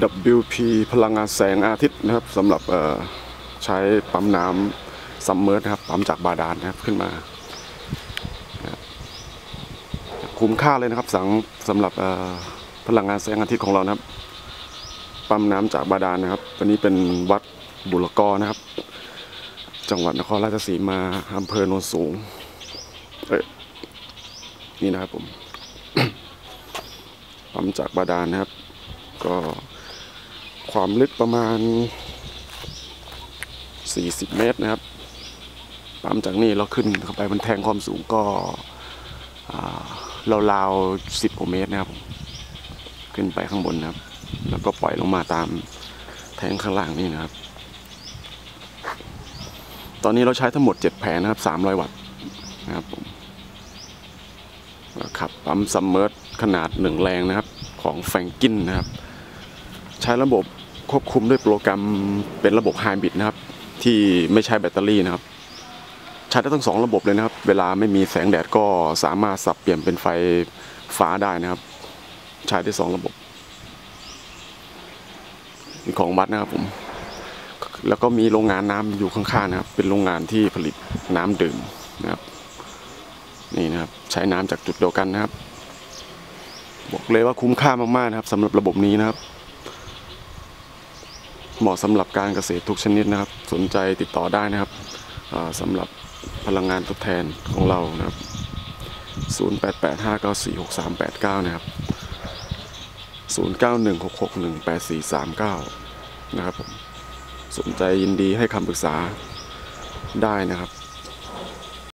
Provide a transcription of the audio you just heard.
WP พลังงานแสงอาทิตย์นะครับสำหรับใช้ปั๊มน้ำซัมเมอร์นะครับปั๊มจากบาดาลนะครับขึ้นมา คุ้มค่าเลยนะครับสังสำหรับพลังงานแสงอาทิตย์ของเรานะครับ ปั๊มน้ำจากบาดาลนะครับตัวนี้เป็นวัดบุรกรนะครับ จังหวัดนครราชสีมาอำเภอโนนสูงนี่นะครับผมปั๊มจากบาดาลนะครับ ก็ ความลึกประมาณ 40 เมตรนะครับปั๊มจากนี่เราขึ้นเข้าไปมันแทงความสูงก็ราวๆ10กว่าเมตรนะครับ ขึ้นไปข้างบนนะครับ แล้วก็ปล่อยลงมาตามแทงข้างล่างนี่นะครับ ตอนนี้เราใช้ทั้งหมด 7 แผงนะครับ 300 วัตต์นะครับผมขับปั๊มซัมเมอร์ขนาด1แรงนะครับ ของแฟงกินนะครับ ใช้ระบบ ควบคุมด้วยโปรแกรมเป็นระบบไฮบริดนะครับ ที่ไม่ใช้แบตเตอรี่นะครับใช้ได้ทั้งสองระบบเลยนะครับ เวลาไม่มีแสงแดดก็สามารถสับเปลี่ยนเป็นไฟฟ้าได้นะครับ ใช้ได้สองระบบมีของวัดนะครับผม แล้วก็มีโรงงานน้ำอยู่ข้างๆนะครับ เป็นโรงงานที่ผลิตน้ำดื่มนะครับ นี่นะครับ ใช้น้ำจากจุดเดียวกันนะครับ บอกเลยว่าคุ้มค่ามากๆนะครับสำหรับระบบนี้นะครับ เหมาะสำหรับการเกษตรทุกชนิดนะครับ สนใจติดต่อได้นะครับอ่าสำหรับพลังงานทดแทนของเรานะครับ 0885946389 นะครับ 0916618439 นะครับผมสนใจยินดีให้คำปรึกษาได้นะครับ